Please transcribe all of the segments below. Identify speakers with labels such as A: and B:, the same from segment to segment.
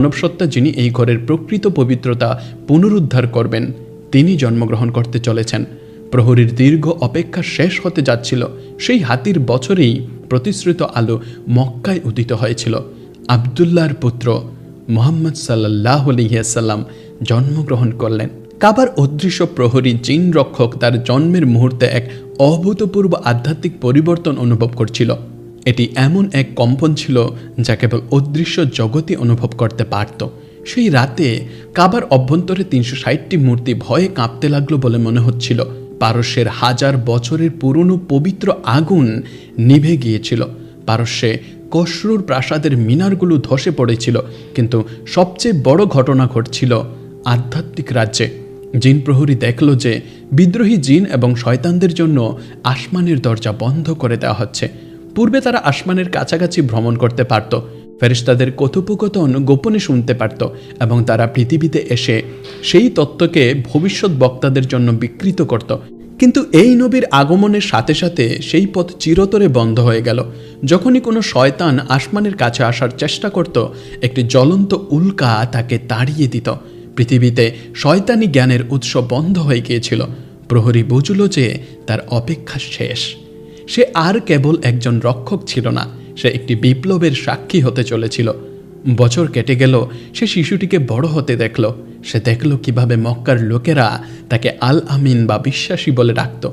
A: মানবসত্তা যিনি এই ঘরের প্রকৃত পবিত্রতা পুনরুদ্ধার করবেন, তিনি জন্মগ্রহণ করতে চলেছেন। প্রহরীর দীর্ঘ অপেক্ষা শেষ হতে যাচ্ছিল। সেই হাতির বছরেই প্রতিশ্রুত আলো মক্কায় উদিত হয়েছিল। আবদুল্লাহর পুত্র মোহাম্মদ সাল্লাহ আলহিয়াসাল্লাম জন্মগ্রহণ করলেন। কাবার অদৃশ্য প্রহরী জিন রক্ষক তার জন্মের মুহূর্তে এক অভূতপূর্ব আধ্যাত্মিক পরিবর্তন অনুভব করছিল। এটি এমন এক কম্পন ছিল যা কেবল অদৃশ্য জগতে অনুভব করতে পারত। সেই রাতে কাবার অভ্যন্তরে তিনশো ষাটটি মূর্তি ভয়ে কাঁপতে লাগল বলে মনে হচ্ছিল। পারস্যের হাজার বছরের পুরনো পবিত্র আগুন নিভে গিয়েছিল। পারস্যে কসরুর প্রাসাদের মিনারগুলো ধসে পড়েছিল, কিন্তু সবচেয়ে বড় ঘটনা ঘটছিল আধ্যাত্মিক রাজ্যে। জিন প্রহরী দেখল যে বিদ্রোহী জিন এবং শয়তানদের জন্য আসমানের দরজা বন্ধ করে দেওয়া হচ্ছে। পূর্বে তারা আসমানের কাছাকাছি ভ্রমণ করতে পারত, ফেরেশতাদের কথোপকথন গোপনে শুনতে পারত এবং তারা পৃথিবীতে এসে সেই তত্ত্বকে ভবিষ্যৎ বক্তাদের জন্য বিকৃত করত। কিন্তু এই নবীর আগমনের সাথে সাথে সেই পথ চিরতরে বন্ধ হয়ে গেল। যখনই কোনো শয়তান আসমানের কাছে আসার চেষ্টা করত, একটি জ্বলন্ত উল্কা তাকে তাড়িয়ে দিত। পৃথিবীতে শয়তানি জ্ঞানের উৎস বন্ধ হয়ে গিয়েছিল। প্রহরী বুঝল যে তার অপেক্ষা শেষ। সে আর কেবল একজন রক্ষক ছিল না, সে একটি বিপ্লবের সাক্ষী হতে চলেছিল। বছর কেটে গেল, সে শিশুটিকে বড় হতে দেখল। সে দেখল কীভাবে মক্কার লোকেরা তাকে আল আমিন বা বিশ্বাসী বলে ডাকত।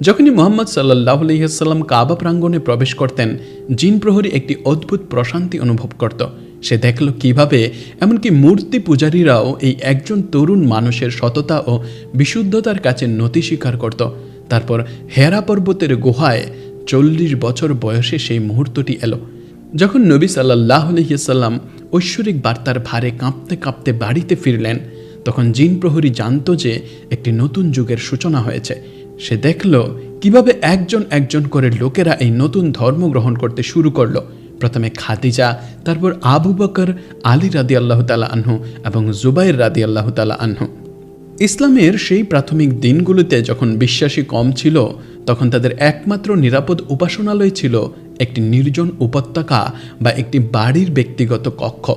A: যখনই মোহাম্মদ সাল্লাহ আলহিহাল্লাম কাবা প্রাঙ্গণে প্রবেশ করতেন, জিন প্রহরী একটি অদ্ভুত প্রশান্তি অনুভব করত। সে দেখল কীভাবে এমনকি মূর্তি পূজারীরাও এই একজন তরুণ মানুষের সততা ও বিশুদ্ধতার কাছে নতি স্বীকার করত। তারপর হেরা পর্বতের গুহায় চল্লিশ বছর বয়সে সেই মুহূর্তটি এলো, যখন নবী সাল্লাহ আলহিসাল্লাম ঐশ্বরিক বার্তার ভারে কাঁপতে কাঁপতে বাড়িতে ফিরলেন, তখন জিন প্রহরী জানত যে একটি নতুন যুগের সূচনা হয়েছে। সে দেখল কীভাবে একজন একজন করে লোকেরা এই নতুন ধর্ম গ্রহণ করতে শুরু করল। প্রথমে খাদিজা, তারপর আবু বকর, আলী রাদি আল্লাহ তালা আনহু এবং জুবাইর রাদি আল্লাহ তালা আনহু। ইসলামের সেই প্রাথমিক দিনগুলোতে যখন বিশ্বাসী কম ছিল তখন তাদের একমাত্র নিরাপদ উপাসনালয় ছিল একটি নির্জন উপত্যকা বা একটি বাড়ির ব্যক্তিগত কক্ষ।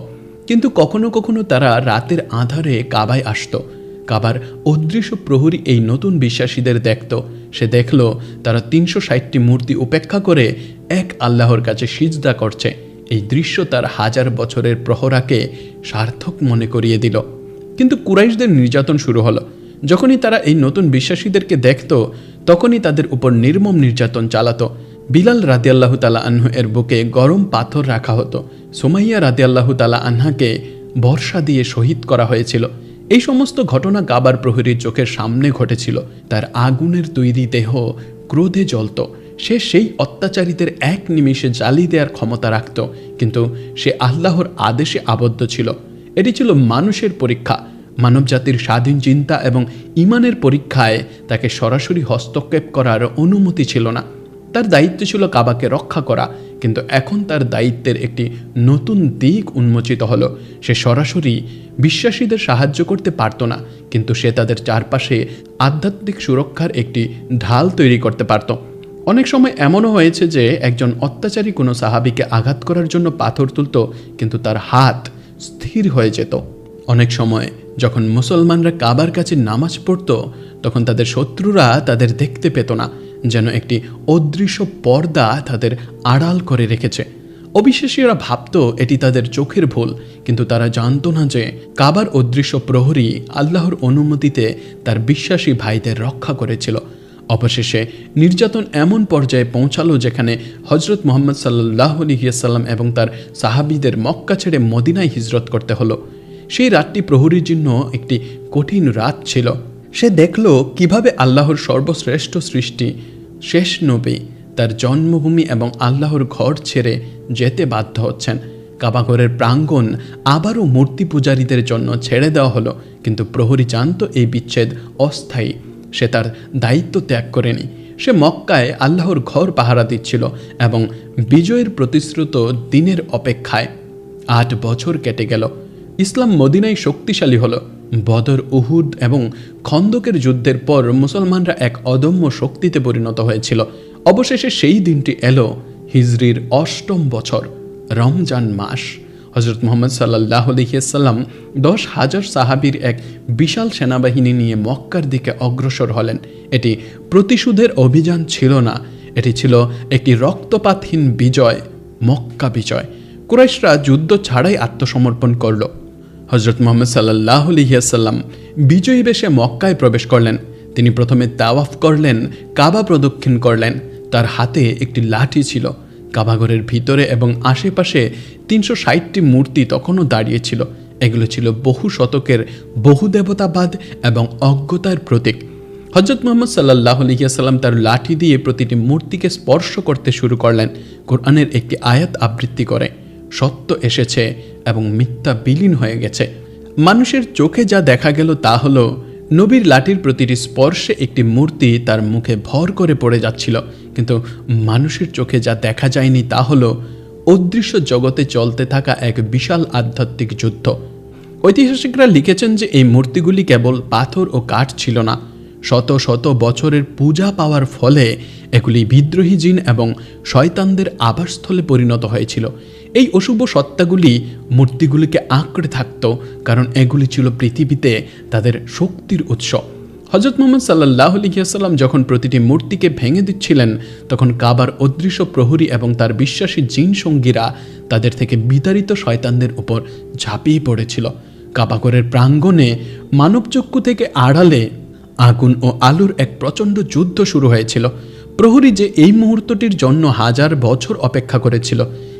A: কিন্তু কখনো কখনো তারা রাতের আধারে কাবায় আসত। কাবার অদৃশ্য প্রহরী এই নতুন বিশ্বাসীদের দেখত। সে দেখল তারা তিনশো ষাটটি মূর্তি উপেক্ষা করে এক আল্লাহর কাছে সিজদা করছে। এই দৃশ্য তার হাজার বছরের প্রহরাকে সার্থক মনে করিয়ে দিল। কিন্তু কুরাইশদের নির্যাতন শুরু হলো। যখনই তারা এই নতুন বিশ্বাসীদেরকে দেখত তখনই তাদের উপর নির্মম নির্যাতন চালাত। বিলাল রাদিয়াল্লাহ তালা আনহু এর বুকে গরম পাথর রাখা হতো। সোমাইয়া রাদিয়াল্লাহ তালা আনহাকে বর্ষা দিয়ে শহীদ করা হয়েছিল। এই সমস্ত ঘটনা গাবার প্রহরীর চোখের সামনে ঘটেছিল। তার আগুনের তৈরি দেহ ক্রোধে জ্বলত। সে সেই অত্যাচারীদের এক নিমিষে জ্বালিয়ে দেওয়ার ক্ষমতা রাখত। কিন্তু সে আল্লাহর আদেশে আবদ্ধ ছিল। এটি ছিল মানুষের পরীক্ষা। মানবজাতির স্বাধীন চিন্তা এবং ইমানের পরীক্ষায় তাকে সরাসরি হস্তক্ষেপ করার অনুমতি ছিল না। তার দায়িত্ব ছিল কাবাকে রক্ষা করা, কিন্তু এখন তার দায়িত্বের একটি নতুন দিক উন্মোচিত হলো। সে সরাসরি বিশ্বাসীদের সাহায্য করতে পারত না, কিন্তু সে তাদের চারপাশে আধ্যাত্মিক সুরক্ষার একটি ঢাল তৈরি করতে পারত। অনেক সময় এমনও হয়েছে যে একজন অত্যাচারী কোনো সাহাবিকে আঘাত করার জন্য পাথর তুলত, কিন্তু তার হাত স্থির হয়ে যেত। অনেক সময় যখন মুসলমানরা কাবার কাছে নামাজ পড়ত, তখন তাদের শত্রুরা তাদের দেখতে পেত না, যেন একটি অদৃশ্য পর্দা তাদের আড়াল করে রেখেছে। অবিশ্বাসীরা ভাবত, এটি তাদের চোখের ভুল, কিন্তু তারা জানতো না যে কাবার অদৃশ্য প্রহরী আল্লাহর অনুমতিতে তার বিশ্বাসী ভাইদের রক্ষা করেছিল। অবশেষে নির্যাতন এমন পর্যায়ে পৌঁছালো যেখানে হজরত মোহাম্মদ সাল্লাহ আলহিয়াসাল্লাম এবং তার সাহাবিদের মক্কা ছেড়ে মদিনায় হিজরত করতে হলো। সেই রাতটি প্রহরীর জন্য একটি কঠিন রাত ছিল। সে দেখল কীভাবে আল্লাহর সর্বশ্রেষ্ঠ সৃষ্টি, শেষ নবী, তার জন্মভূমি এবং আল্লাহর ঘর ছেড়ে যেতে বাধ্য হচ্ছেন। কাবাঘরের প্রাঙ্গণ আবারও মূর্তি পূজারীদের জন্য ছেড়ে দেওয়া হলো, কিন্তু প্রহরী জানত এই বিচ্ছেদ অস্থায়ী। সে তার দায়িত্ব ত্যাগ করেনি। সে মক্কায় আল্লাহর ঘর পাহারা দিচ্ছিল এবং বিজয়ের প্রতিশ্রুত দিনের অপেক্ষায় আট বছর কেটে গেল। ইসলাম মদিনায় শক্তিশালী হলো। বদর, উহুদ এবং খন্দকের যুদ্ধের পর মুসলমানরা এক অদম্য শক্তিতে পরিণত হয়েছিল। অবশেষে সেই দিনটি এলো হিজরির অষ্টম বছর, রমজান মাস। হজরত মোহাম্মদ সাল্লাহ আলহিয়াল্লাম দশ হাজার সাহাবির এক বিশাল সেনাবাহিনী নিয়ে মক্কার দিকে অগ্রসর হলেন। এটি প্রতিশোধের অভিযান ছিল না। এটি ছিল একটি রক্তপাতহীন বিজয়, মক্কা বিজয়। কুরাইশরা যুদ্ধ ছাড়াই আত্মসমর্পণ করল। হজরত মোহাম্মদ সাল্লাহ আলহিয়াল্লাম বিজয়ী বেশে মক্কায় প্রবেশ করলেন। তিনি প্রথমে তাওয়াফ করলেন, কাবা প্রদক্ষিণ করলেন। তার হাতে একটি লাঠি ছিল। কাবাঘরের ভিতরে এবং আশেপাশে তিনশো ষাটটি মূর্তি তখনও দাঁড়িয়েছিল এগুলো ছিল বহু শতকের বহু দেবতাবাদ এবং অজ্ঞতার প্রতীক। হজরত মোহাম্মদ সাল্লাহ আলহিয়াসাল্লাম তার লাঠি দিয়ে প্রতিটি মূর্তিকে স্পর্শ করতে শুরু করলেন। কোরআনের একটি আয়াত আবৃত্তি করে। সত্য এসেছে এবং মিথ্যা বিলীন হয়ে গেছে। মানুষের চোখে যা দেখা গেল তা হলো, নবীর লাঠির প্রতিটি স্পর্শে একটি মূর্তি তার মুখে ভর করে পড়ে যাচ্ছিল। কিন্তু মানুষের চোখে যা দেখা যায়নি তা হলো, অদৃশ্য জগতে চলতে থাকা এক বিশাল আধ্যাত্মিক যুদ্ধ। ঐতিহাসিকরা লিখেছেন যে এই মূর্তিগুলি কেবল পাথর ও কাঠ ছিল না। শত শত বছরের পূজা পাওয়ার ফলে এগুলি বিদ্রোহী জিন এবং শয়তানদের আবাসস্থলে পরিণত হয়েছিল। এই অশুভ সত্তাগুলি মূর্তিগুলিকে আঁকড়ে থাকত, কারণ এগুলি ছিল পৃথিবীতে তাদের শক্তির উৎস। হজরত মোহাম্মদ সাল্লাহ আলহিয়াসাল্লাম যখন প্রতিটি মূর্তিকে ভেঙে দিচ্ছিলেন, তখন কাবার অদৃশ্য প্রহরী এবং তার বিশ্বাসী জিন সঙ্গীরা তাদের থেকে বিতাড়িত শয়তানদের উপর ঝাঁপিয়ে পড়েছিল। কাবাগরের প্রাঙ্গণে মানবচক্ষু থেকে আড়ালে আগুন ও আলুর এক প্রচণ্ড যুদ্ধ শুরু হয়েছিল। প্রহরী যে এই মুহূর্তটির জন্য হাজার বছর অপেক্ষা করেছিল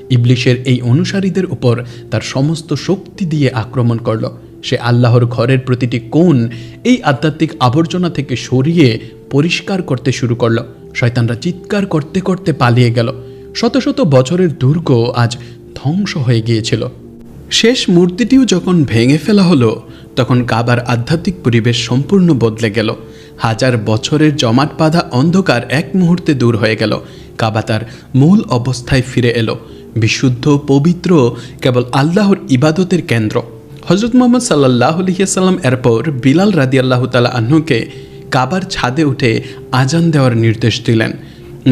A: ইবলিশের এই অনুসারীদের উপর তার সমস্ত শক্তি দিয়ে আক্রমণ করল। সে আল্লাহর ঘরের প্রতিটি কোণ এই আধ্যাত্মিক আবর্জনা থেকে সরিয়ে পরিষ্কার করতে শুরু করল। শয়তানরা চিৎকার করতে করতে পালিয়ে গেল। শত শত বছরের দুর্গ আজ ধ্বংস হয়ে গিয়েছিল। শেষ মূর্তিটিও যখন ভেঙে ফেলা হলো, তখন কাবার আধ্যাত্মিক পরিবেশ সম্পূর্ণ বদলে গেল। হাজার বছরের জমাট বাঁধা অন্ধকার এক মুহূর্তে দূর হয়ে গেল। কাবা তার মূল অবস্থায় ফিরে এলো। বিশুদ্ধ পবিত্র কেবল আল্লাহর ইবাদতের কেন্দ্র। হজরত মোহাম্মদ সাল্লাহ আলহিয়াসাল্লাম এরপর বিলাল রাদি আল্লাহ তালা আহ্নকে কাবার ছাদে উঠে আজান দেওয়ার নির্দেশ দিলেন।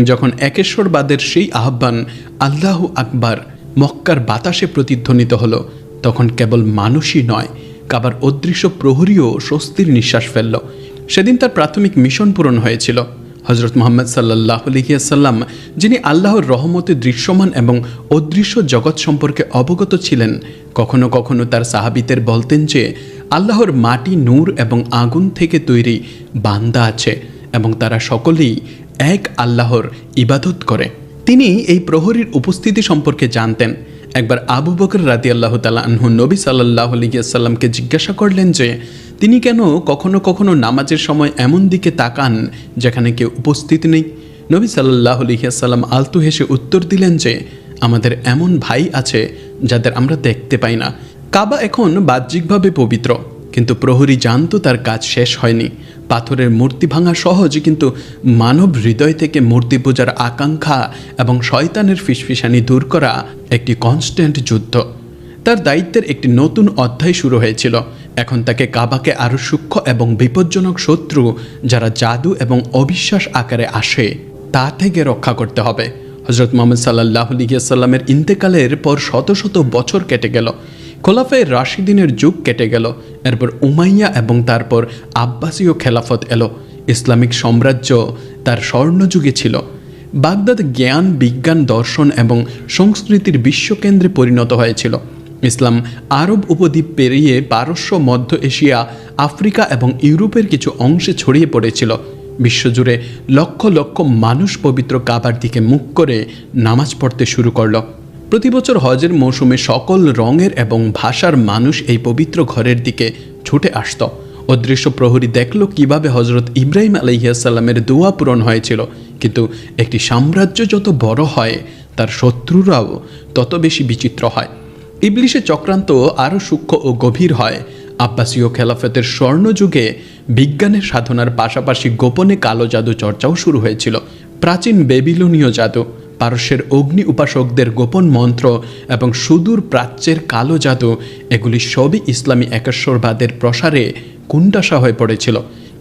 A: যখন একেশ্বরবাদের সেই আহ্বান, আল্লাহ আকবার, মক্কার বাতাসে প্রতিধ্বনিত হলো, তখন কেবল মানুষই নয়, কাবার অদৃশ্য প্রহরীও স্বস্তির নিঃশ্বাস ফেলল। সেদিন তার প্রাথমিক মিশন পূরণ হয়েছিল। হজরত মোহাম্মদ সাল্লাহ আলহিয়াসাল্লাম যিনি আল্লাহর রহমতে দৃশ্যমান এবং অদৃশ্য জগৎ সম্পর্কে অবগত ছিলেন, কখনো কখনো তার সাহাবিতের বলতেন যে, আল্লাহর মাটি নূর এবং আগুন থেকে তৈরি বান্দা আছে এবং তারা সকলেই এক আল্লাহর ইবাদত করে। তিনি এই প্রহরীর উপস্থিতি সম্পর্কে জানতেন। একবার আবু বকর রাতি আল্লাহ তালাহু নবী সাল্লাহ আলিয়াল্লামকে জিজ্ঞাসা করলেন যে তিনি কেন কখনো কখনো নামাজের সময় এমন দিকে তাকান যেখানে কেউ উপস্থিত নেই? নবী সাল্লাহ আলিয়াল্লাম আলতু হেসে উত্তর দিলেন যে, আমাদের এমন ভাই আছে যাদের আমরা দেখতে পাই না। কাবা এখন বাহ্যিকভাবে পবিত্র, কিন্তু প্রহরী জানতো তার কাজ শেষ হয়নি। পাথরের মূর্তি ভাঙা সহজ, কিন্তু মানব হৃদয় থেকে মূর্তি পূজার আকাঙ্ক্ষা এবং শয়তানের ফিসফিসানি দূর করা একটি কনস্ট্যান্ট যুদ্ধ। তার দায়িত্বের একটি নতুন অধ্যায় শুরু হয়েছিল। এখন তাকে কাবাকে আরও সূক্ষ্ম এবং বিপজ্জনক শত্রু, যারা জাদু এবং অবিশ্বাস আকারে আসে, তা থেকে রক্ষা করতে হবে। হজরত মোহাম্মদ সাল্লাহ আলিয়াল্লামের ইন্তেকালের পর শত শত বছর কেটে গেল। খোলাফায় রাশিদিনের যুগ কেটে গেল। এরপর উমাইয়া এবং তারপর আব্বাসীয় খেলাফত এলো। ইসলামিক সাম্রাজ্য তার স্বর্ণযুগে ছিল। বাগদাদ জ্ঞান, বিজ্ঞান, দর্শন এবং সংস্কৃতির বিশ্বকেন্দ্রে পরিণত হয়েছিল। ইসলাম আরব উপদ্বীপ পেরিয়ে পারস্য মধ্য এশিয়া, আফ্রিকা এবং ইউরোপের কিছু অংশে ছড়িয়ে পড়েছিল। বিশ্বজুড়ে লক্ষ লক্ষ মানুষ পবিত্র কাবার দিকে মুখ করে নামাজ পড়তে শুরু করল। প্রতি বছর হজের মৌসুমে সকল রঙের এবং ভাষার মানুষ এই পবিত্র ঘরের দিকে ছুটে আসত। অদৃশ্য প্রহরী দেখল কীভাবে হজরত ইব্রাহিম আলহিয়াসাল্লামের দোয়া পূরণ হয়েছিল। কিন্তু একটি সাম্রাজ্য যত বড় হয়, তার শত্রুরাও তত বেশি বিচিত্র হয়। ইবলিশে চক্রান্ত আরও সূক্ষ্ম ও গভীর হয়। আব্বাসীয় খেলাফতের স্বর্ণযুগে বিজ্ঞানের সাধনার পাশাপাশি গোপনে কালো জাদু চর্চাও শুরু হয়েছিল। প্রাচীন বেবিলনীয় জাদু, পারস্যের অগ্নি উপাসকদের গোপন মন্ত্র এবং সুদূর প্রাচ্যের কালো জাদু, এগুলি সবই ইসলামী একেশ্বরবাদের প্রসারে কুণ্ডাসা হয়ে পড়েছিল।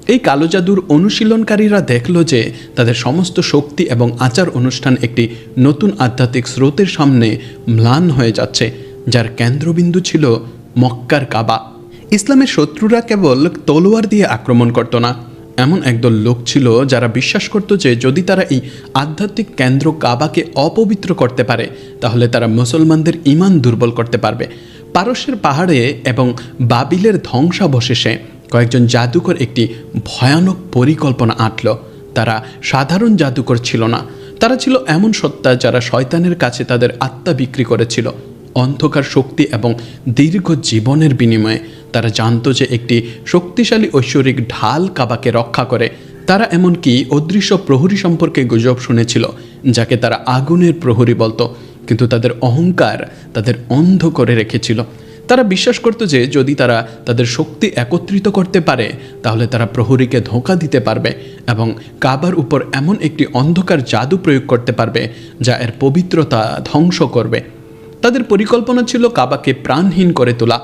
A: এই কালো জাদুর অনুশীলনকারীরা দেখল যে তাদের সমস্ত শক্তি এবং আচার অনুষ্ঠান একটি নতুন আধ্যাত্মিক স্রোতের সামনে ম্লান হয়ে যাচ্ছে। যার কেন্দ্রবিন্দু ছিল মক্কার কাবা। ইসলামের শত্রুরা কেবল তলোয়ার দিয়ে আক্রমণ করত না। এমন একদল লোক ছিল যারা বিশ্বাস করত যে যদি তারা এই আধ্যাত্মিক কেন্দ্র কাবাকে অপবিত্র করতে পারে, তাহলে তারা মুসলমানদের ইমান দুর্বল করতে পারবে। পারস্যের পাহাড়ে এবং বাবিলের ধ্বংসাবশেষে কয়েকজন জাদুকর একটি ভয়ানক পরিকল্পনা আঁটল। তারা সাধারণ জাদুকর ছিল না। তারা ছিল এমন সত্তা যারা শয়তানের কাছে তাদের আত্মা বিক্রি করেছিল। অন্ধকার শক্তি এবং দীর্ঘ জীবনের বিনিময়ে তারা জানতো যে একটি শক্তিশালী ঐশ্বরিক ঢাল কাবাকে রক্ষা করে। তারা এমনকি অদৃশ্য প্রহরী সম্পর্কে গুজব শুনেছিল, যাকে তারা আগুনের প্রহরী বলতো। কিন্তু তাদের অহংকার তাদের অন্ধ করে রেখেছিল। তারা বিশ্বাস করতো যে যদি তারা তাদের শক্তি একত্রিত করতে পারে, তাহলে তারা প্রহরীকে ধোঁকা দিতে পারবে এবং কাবার উপর এমন একটি অন্ধকার জাদু প্রয়োগ করতে পারবে, যা এর পবিত্রতা ধ্বংস করবে। তাদের পরিকল্পনা ছিল কাবাকে প্রাণহীন করে তোলা।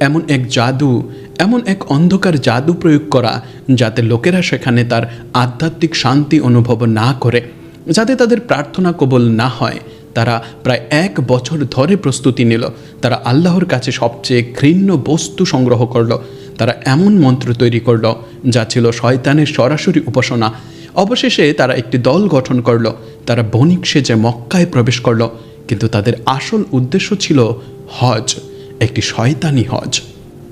A: এমন এক জাদু, এমন এক অন্ধকার জাদু প্রয়োগ করা, যাতে লোকেরা সেখানে তার আধ্যাত্মিক শান্তি অনুভব না করে। যাতে তাদের প্রার্থনা কবল না হয়, তারা প্রায় এক বছর ধরে প্রস্তুতি নিল। তারা আল্লাহর কাছে সবচেয়ে ঘৃণ্য বস্তু সংগ্রহ করল। তারা এমন মন্ত্র তৈরি করল, যা ছিল শয়তানের সরাসরি উপাসনা। অবশেষে তারা একটি দল গঠন করল। তারা বণিক সেজে মক্কায় প্রবেশ করল। কিন্তু তাদের আসল উদ্দেশ্য ছিল হজ, একটি শয়তানি হজ।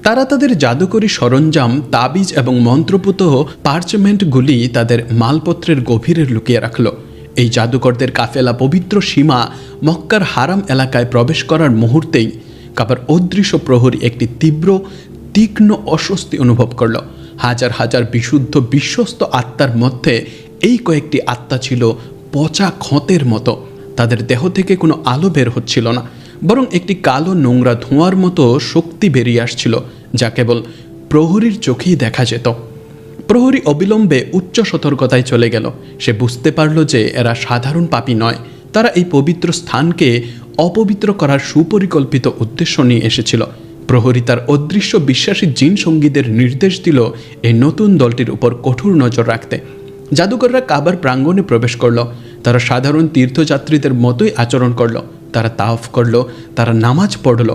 A: তারা তাদের জাদুকরী সরঞ্জাম, তাবিজ এবং মন্ত্রপুত পার্চমেন্টগুলি তাদের মালপত্রের গভীরে লুকিয়ে রাখল। এই জাদুকরদের কাফেলা পবিত্র সীমা মক্কার হারাম এলাকায় প্রবেশ করার মুহূর্তেই কাবার অদৃশ্য প্রহরী একটি তীব্র, তীক্ষ্ণ অস্বস্তি অনুভব করল। হাজার হাজার বিশুদ্ধ, বিশ্বস্ত আত্মার মধ্যে এই কয়েকটি আত্মা ছিল পচা ক্ষতের মতো। তাদের দেহ থেকে কোনো আলো বের হচ্ছিল না, বরং একটি কালো নোংরা ধোঁয়ার মতো শক্তি বেরিয়ে আসছিল, যা কেবল প্রহরীর চোখেই দেখা যেত। প্রহরী অবিলম্বে উচ্চ সতর্কতায় চলে গেল। সে বুঝতে পারল যে এরা সাধারণ পাপী নয়। তারা এই পবিত্র স্থানকে অপবিত্র করার সুপরিকল্পিত উদ্দেশ্য নিয়ে এসেছিল। প্রহরী তার অদৃশ্য বিশ্বাসী জিন সঙ্গীদের নির্দেশ দিল এই নতুন দলটির উপর কঠোর নজর রাখতে। জাদুকররা কাবার প্রাঙ্গণে প্রবেশ করল। তারা সাধারণ তীর্থযাত্রীদের মতোই আচরণ করল। তারা তাওফ করল, তারা নামাজ পড়ল,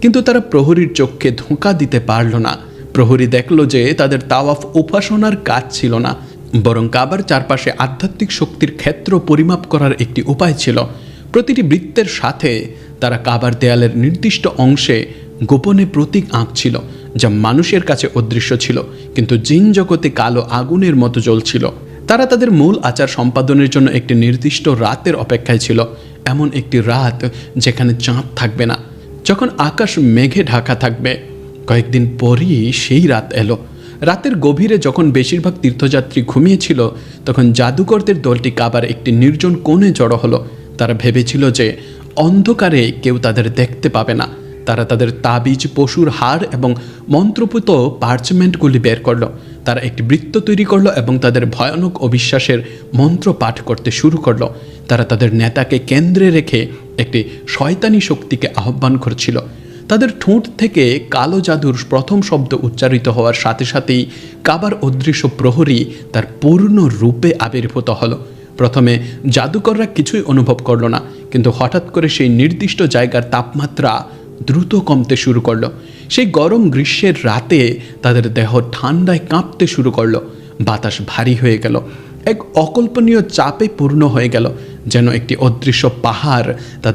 A: কিন্তু তারা প্রহরীর চোখকে ধোঁকা দিতে পারল না। প্রহরী দেখল যে তাদের তাওয়াফ উপাসনার কাজ ছিল না, বরং কাবার চারপাশে আধ্যাত্মিক শক্তির ক্ষেত্র পরিমাপ করার একটি উপায় ছিল। প্রতিটি বৃত্তের সাথে তারা কাবার দেয়ালের নির্দিষ্ট অংশে গোপনে প্রতীক আঁকছিল, যা মানুষের কাছে অদৃশ্য ছিল, কিন্তু জিন জগতে কালো আগুনের মতো জ্বলছিল। তারা তাদের মূল আচার সম্পাদনের জন্য একটি নির্দিষ্ট রাতের অপেক্ষায় ছিল, এমন একটি রাত যেখানে চাঁদ থাকবে না, যখন আকাশ মেঘে ঢাকা থাকবে। কয়েকদিন পরই সেই রাত এলো। রাতের গভীরে যখন বেশিরভাগ তীর্থযাত্রী ঘুমিয়েছিল, তখন জাদুকরদের দলটি কাবার একটি নির্জন কোণে জড়ো হলো। তারা ভেবেছিল যে অন্ধকারে কেউ তাদের দেখতে পাবে না। তারা তাদের তাবিজ, পশুর হাড় এবং মন্ত্রপুত পার্চমেন্টগুলি বের করল। তারা একটি বৃত্ত তৈরি করল এবং তাদের ভয়ানক অবিশ্বাসের মন্ত্র পাঠ করতে শুরু করল। তারা তাদের নেতাকে কেন্দ্রে রেখে একটি শয়তানি শক্তিকে আহ্বান করছিল। তাদের ঠোঁট থেকে কালো জাদুর প্রথম শব্দ উচ্চারিত হওয়ার সাথে সাথেই কাবার অদৃশ্য প্রহরী তার পূর্ণ রূপে আবির্ভূত হলো। প্রথমে জাদুকররা কিছুই অনুভব করল না, কিন্তু হঠাৎ করে সেই নির্দিষ্ট জায়গার তাপমাত্রা দ্রুত কমতে শুরু করল। সেই গরম গ্রীষ্মের রাতে তাদের দেহ ঠান্ডায় কাঁপতে শুরু করল। বাতাস ভারী হয়ে গেল। এক অকল্পনীয় চাপে পূর্ণ হয়ে গেল। যেন একটি অদৃশ্য পাহাড় তাদের